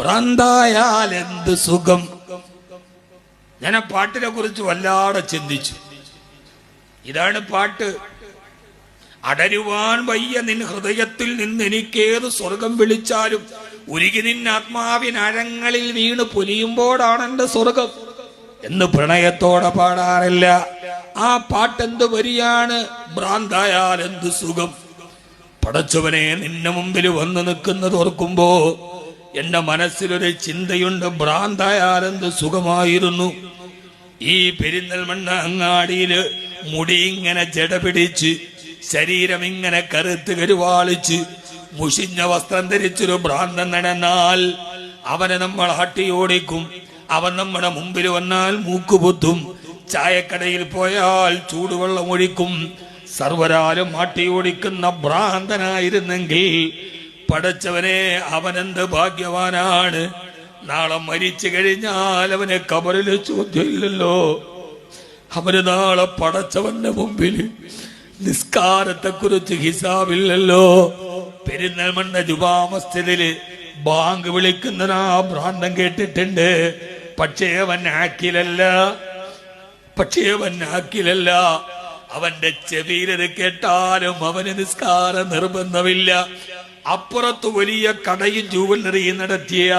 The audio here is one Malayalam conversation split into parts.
ഭ്രാന്തായാൽ എന്ത് സുഖം? ഞാൻ ആ പാട്ടിനെ കുറിച്ച് വല്ലാതെ ചിന്തിച്ചു. ഇതാണ് പാട്ട്. അടരുവാൻ വയ്യ നിൻ ഹൃദയത്തിൽ നിന്ന് എനിക്കേത് സ്വർഗം വിളിച്ചാലും ഉരുകി നിൻ ആത്മാവിനഴങ്ങളിൽ വീണ് പൊലിയുമ്പോഴാണ് എന്റെ സ്വർഗം എന്ന് പ്രണയത്തോടെ പാടാറില്ല. ആ പാട്ടെന്ത് വരിയാണ്? ഭ്രാന്തായാൽ എന്ത് സുഖം? പടച്ചവനെ നിന്നെ മുമ്പിൽ വന്നു നിൽക്കുന്നത് ഓർക്കുമ്പോ എന്റെ മനസ്സിലൊരു ചിന്തയുണ്ട് ഭ്രാന്തായാലെന്ത് സുഖമായിരുന്നു. ഈ പെരിന്തൽമണ്ണ അങ്ങാടിയിൽ മുടി ഇങ്ങനെ ജട പിടിച്ച് ശരീരം ഇങ്ങനെ കറുത്ത് കരുവാളിച്ച് മുഷിഞ്ഞ വസ്ത്രം ധരിച്ചൊരു ഭ്രാന്തൻ നടന്നാൽ അവനെ നമ്മൾ ആട്ടിയോടിക്കും അവൻ നമ്മുടെ മുമ്പിൽ വന്നാൽ മൂക്കുപൊത്തും ചായക്കടയിൽ പോയാൽ ചൂടുവെള്ളം ഒഴിക്കും. സർവരാലും ആട്ടിയോടിക്കുന്ന ഭ്രാന്തനായിരുന്നെങ്കിൽ പടച്ചവനെ അവനെന്ത് ഭാഗ്യവാനാണ്? നാളെ മരിച്ചു കഴിഞ്ഞാൽ അവനെ കബറിൽ ചോദ്യമില്ലല്ലോ അവന് നാളെ പടച്ചവന്റെ മുമ്പിൽ നിസ്കാരത്തെ കുറിച്ച് ഹിസാബില്ലല്ലോ. പെരുന്നൽമണ്ണ ജുബാമസ്ഥിതിൽ ബാങ്ക് വിളിക്കുന്ന ആ ഭ്രാന്തം കേട്ടിട്ടുണ്ട്. പക്ഷേ അവൻ ആക്കിലല്ല. പക്ഷേ അവൻ ആക്കിലല്ല. അവന്റെ ചെവിയിലത് കേട്ടാലും അവന് നിസ്കാര നിർബന്ധമില്ല. അപ്പുറത്ത് വലിയ കടയും ജൂവലറിയും നടത്തിയ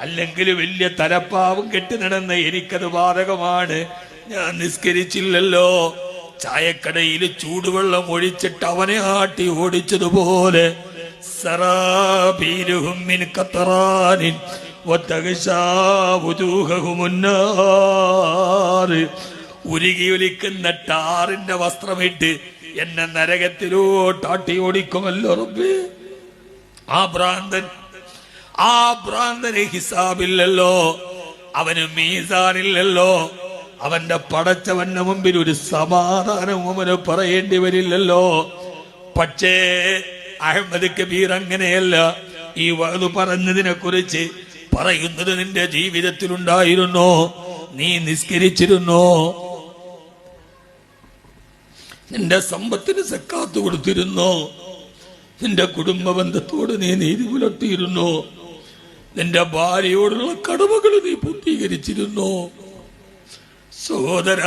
അല്ലെങ്കിൽ വലിയ തലപ്പാവും കെട്ടി നടന്ന എനിക്കത് ബാധകമാണ്. ഞാൻ നിസ്കരിച്ചില്ലല്ലോ. ചായക്കടയിൽ ചൂടുവെള്ളം ഒഴിച്ചിട്ട് അവനെ ആട്ടി ഓടിച്ചതുപോലെ. സറാബീലുഹും ഉരുകിയൊലിക്കുന്ന ടാറിന്റെ വസ്ത്രമിട്ട് എന്നെ നരകത്തിലോട്ടാട്ടി ഓടിക്കുമല്ലോ റബ്ബ്. ആ ഭ്രാന്തൻ ആ ഭ്രാന്തന് ഹിസാബില്ലല്ലോ അവന് മീസാനില്ലല്ലോ അവന്റെ പടച്ചവന്റെ മുമ്പിൽ ഒരു സമാധാനം അവന് പറയേണ്ടി വരില്ലല്ലോ. പക്ഷേ അഹമ്മദ് കബീർ അങ്ങനെയല്ല ഈ വഴുതു പറഞ്ഞതിനെ കുറിച്ച് പറയുന്നത് നിന്റെ ജീവിതത്തിലുണ്ടായിരുന്നോ? നീ നിസ്കരിച്ചിരുന്നോ? നിന്റെ സമ്പത്തിന് സക്കാത്ത് കൊടുത്തിരുന്നു. നിന്റെ കുടുംബ ബന്ധത്തോട് നീ നീതി പുലർത്തിയിരുന്നു. നിന്റെ ഭാര്യയോടുള്ള കടമകൾ നീ പൂർത്തീകരിച്ചിരുന്നു. സഹോദര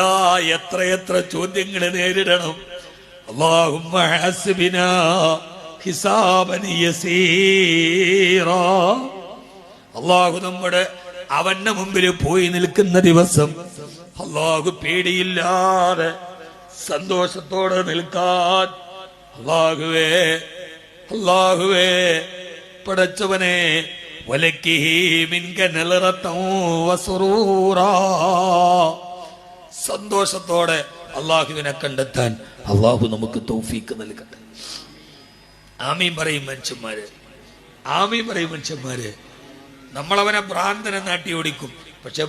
എത്രയെത്ര ചോദ്യങ്ങൾ നേരിടണം. അള്ളാഹു നമ്മുടെ അവന്റെ മുമ്പിൽ പോയി നിൽക്കുന്ന ദിവസം അള്ളാഹു പേടിയില്ലാതെ സന്തോഷത്തോടെ നിൽക്കാൻ. അള്ളാഹുവേ അള്ളാഹുവേ പടച്ചവനെ സന്തോഷത്തോടെ അള്ളാഹുവിനെ കണ്ടെത്താൻ അള്ളാഹു നമുക്ക് തൗഫീക്ക് നൽകട്ടെ. ആമീൻ പറയും മനുഷ്യന്മാര്. ആമീൻ പറയും മനുഷ്യന്മാര്. നമ്മളവനെ ഭ്രാന്തനെ നാട്ടി ഓടിക്കും പക്ഷെ